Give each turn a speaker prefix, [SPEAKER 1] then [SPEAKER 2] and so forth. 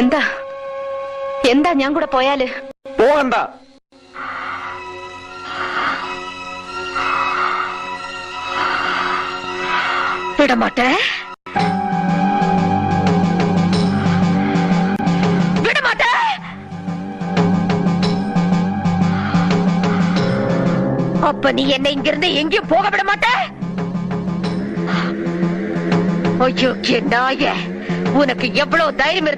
[SPEAKER 1] എന്താ എന്താ ഞാൻ കൂടെ പോയാല്
[SPEAKER 2] പോകണ്ട
[SPEAKER 1] വിടമാട്ടെ വിടമാട്ടെ அப்ப நீ என்னை இங்கிருந்து எங்கேயும் போக விட மாட்ட ஐயோ நாய உனக்கு எவ்வளவு தைரியம் இருந்தா